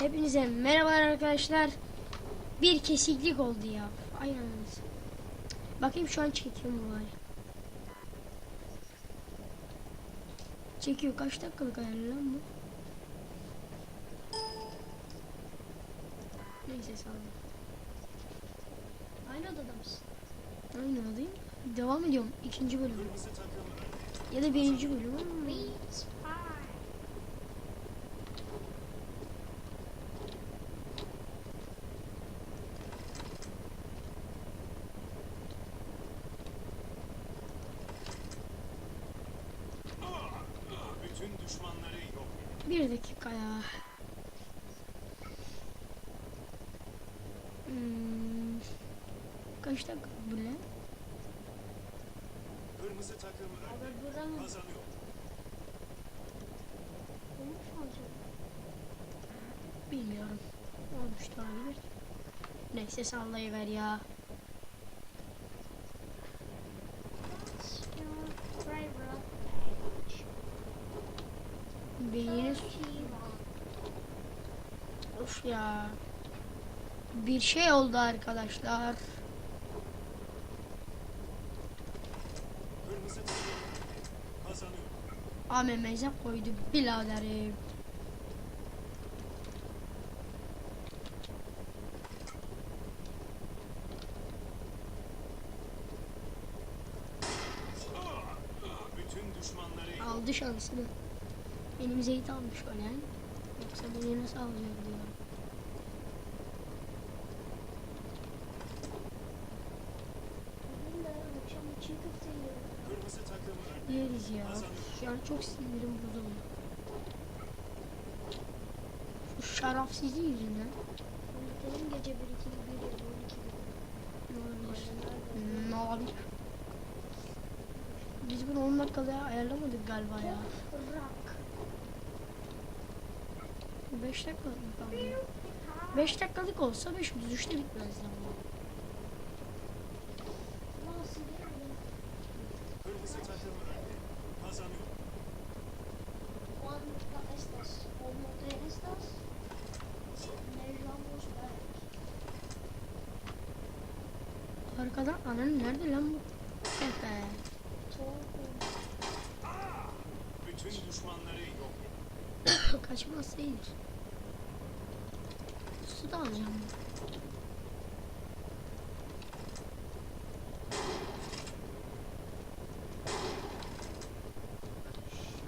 Hepinize merhaba arkadaşlar. Bir kesiklik oldu ya. Ay anasını. Bakayım şu an çekiyor mu bari. Çekiyor. Kaç dakikalık ayarlı lan bu? Neyse sağ olun. Aynı odada mısın? Aynı adayım. Devam ediyorum. ikinci bölüm. Ya da birinci bölüm ama. Beats Pie. Bütün düşmanları yok. Bir dakika ya. Hmm. Kaç dakika bu lan? Kırmızı takım kazanıyor. Olmuş mu? Bilmiyorum. Olmuş da olabilir. Neyse sallayıver ya. Of ya. Bir şey oldu arkadaşlar. AMM'ze koydu biraderim. Bütün düşmanları yok. Aldı şansını. Benim Zeyt almış ölen. Yoksa beni nasıl alacak diyor. Yeriz ya. An çok sinirim bozuldu. Şu şarafsizliği yüzünden. Benim gece 1 2 1 12 Ne olabilir? Biz bunu 10 dakikada ayarlamadık galiba ya. Rock. 5 dakika mı kaldı? 5 dakikalık olsa 533'te bitmez ama. Nasıl yani? Kırmızı takım kazanıyor. Juan da estas. Como te estas? Nejamos back. Arkadan ananın nerede lan bu? Efe. Bütün düşmanları yok. Kaçmaz iyidir. Su da alacağım.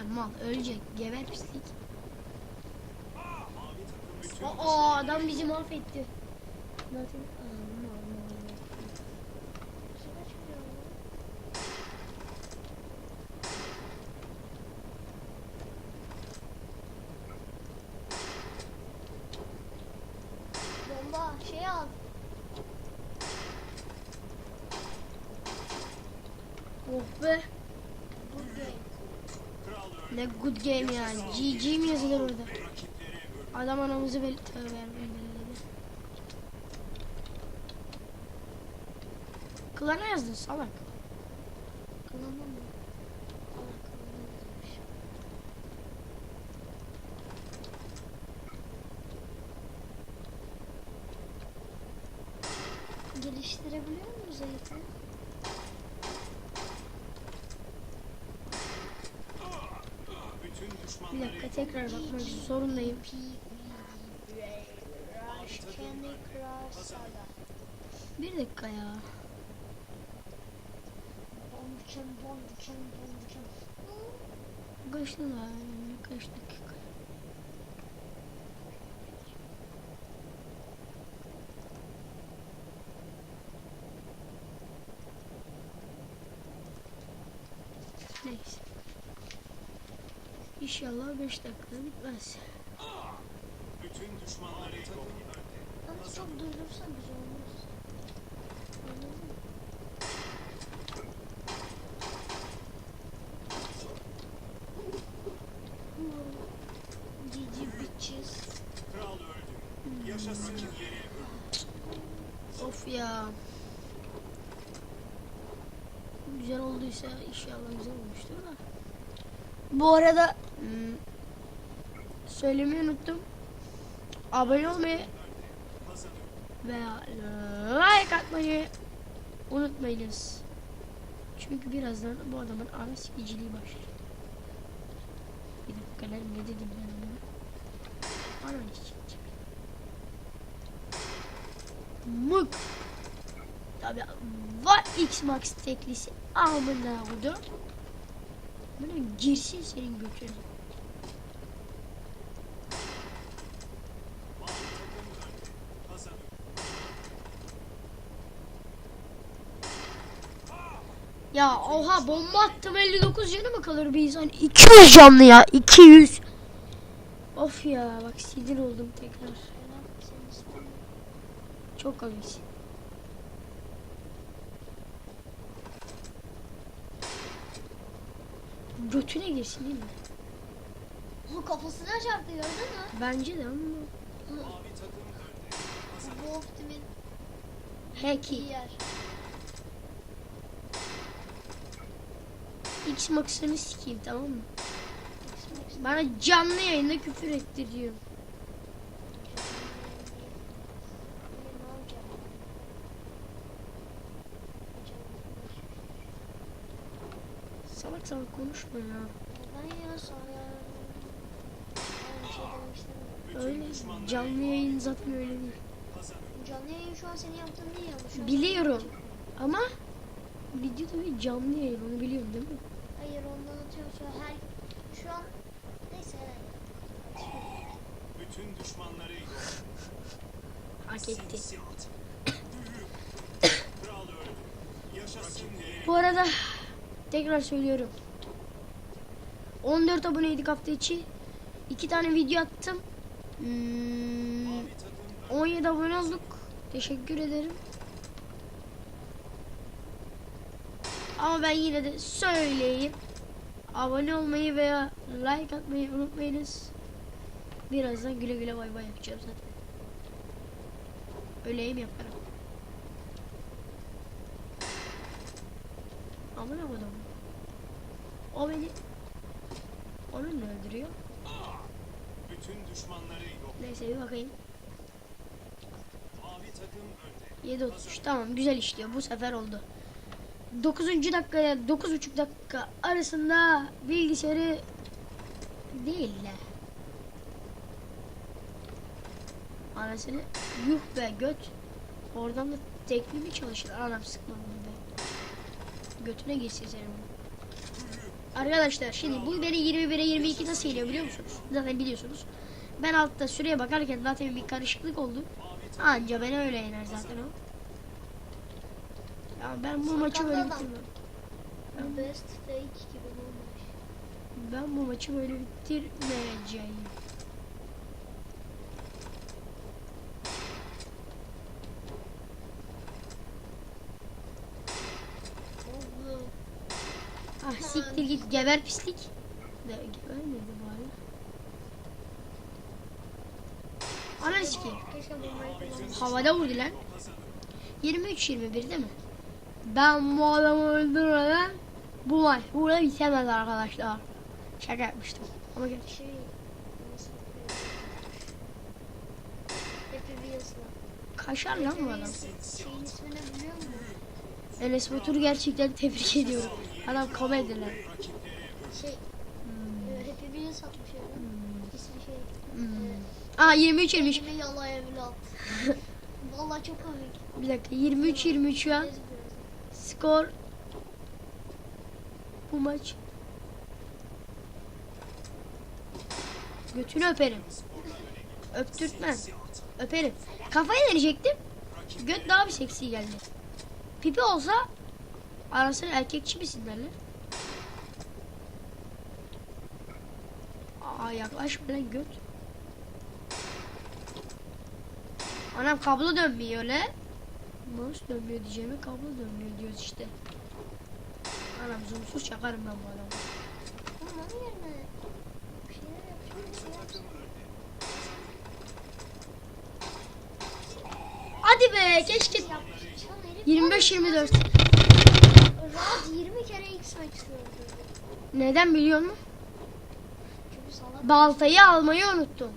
Ama ölecek. Geber pislik. Aa adam bizi mahvetti. Zaten Aa, mal, mal, mal. Dışarı çıkıyor. Bomba şey al. Oh be. Good game. kral öldü. Ne good game yani. GG mi yazılır orada? Adam anamızı bel tövbe belledi. Klana yazdın salak. Kanalım mı? Geliştirebiliyor muyuz Zeytin? Bütün Bir dakika tekrar bakmak zorundayım. Bir dakika ya. Bonduken, bonduken, bonduken. Kaç lan? Kaç dakika? Neyse. İnşallah 5 dakikada bitmez. bütün düşmanları yok. Ama çok duyulursa güzel olmaz. GG bitches. Kral öldü. Yaşasın yeri. Of ya. Güzel olduysa inşallah güzel olmuştur da. Bu arada hmm, söylemeyi unuttum. abone olmayı veya like atmayı unutmayınız. Çünkü birazdan bu adamın ana sikiciliği başlar. Bir dakika lan ne dedim ben ona? Ana sikiciliği. Mık. Tabi var X-Max teklisi amına kodum. Böyle girsin senin götüne. Ya oha bomba attım 59 canı mı kalır bir insan? 200 canlı ya 200. Of ya bak sinir oldum tekrar. Çok komik. Götüne girsin değil mi? Bu kafasına çarptı gördün mü? Bence de ama. Bu optimin Heki. iyi yer. X Max'ını sikeyim tamam mı? Bana canlı yayında küfür ettiriyor. Salak salak konuşma ya. Neden ya sonra şey. Öyle canlı yayın zaten öyle değil. Canlı yayın şu an senin yaptığın değil an Biliyorum. Ama videoda bir canlı yayın onu biliyorum değil mi? Hayır ondan atıyorum şu an her şu an neyse Bütün düşmanları. Hak etti. Bu arada tekrar söylüyorum. 14 aboneydik hafta içi. 2 tane video attım. Hmm, Mavi takım 17 abone olduk. Teşekkür ederim. Ama ben yine de söyleyeyim. Abone olmayı veya like atmayı unutmayınız. Birazdan güle güle bay bay yapacağım zaten. Öyleyim yaparım. Aman aman O beni onu ne öldürüyor? bütün düşmanları yok. Neyse bir bakayım. Mavi takım önde. 7.33 tamam güzel işliyor bu sefer oldu. 9. dakikaya 9.5 dakika arasında bilgisayarı değil de anasını yuh be göt oradan da tekli mi çalışır anam sıkmadım be götüne bu. Arkadaşlar şimdi bu beni 21'e 22 nasıl geliyor biliyor musunuz? Zaten biliyorsunuz. Ben altta süreye bakarken zaten bir karışıklık oldu. Anca beni öyle yener zaten o. Ya ben bu maçı böyle bitirmem. best fake gibi olmuş. Ben bu maçı böyle bitirmeyeceğim. Git geber pislik. De gebermedi bari. Ana kullanmasaydım. Havada vurdu lan. Kazanıyor. 23-21 değil mi? Ben bu adamı öldürmeden bu maç burada bitemez arkadaşlar. Şaka yapmıştım. Ama gel. Şey. Kaşar lan bu adam. Enes Batur'u gerçekten tebrik ediyorum. Adam komedi lan. Şey e, Happy Wheels atmış ya. İsmi şey. Hmm. Aa 23 23. Elime yala evlat. Vallahi çok komik. Bir dakika 23 23 şu an. Skor bu maç. Götünü öperim. Öptürtmem. Öperim. Kafayı verecektim. Göt daha bir seksi geldi. Pipi olsa arasına erkekçi misin derler. Aa yaklaşma lan göt. Anam kablo dönmüyor lan. Mouse dönmüyor diyeceğime kablo dönmüyor diyoruz işte. Anam zoomsuz çakarım ben bu adamı. Hadi be keşke Şu an herif 25-24. Rahat 20 kere X-Max gördü. Neden biliyor musun? Baltayı almayı unuttum.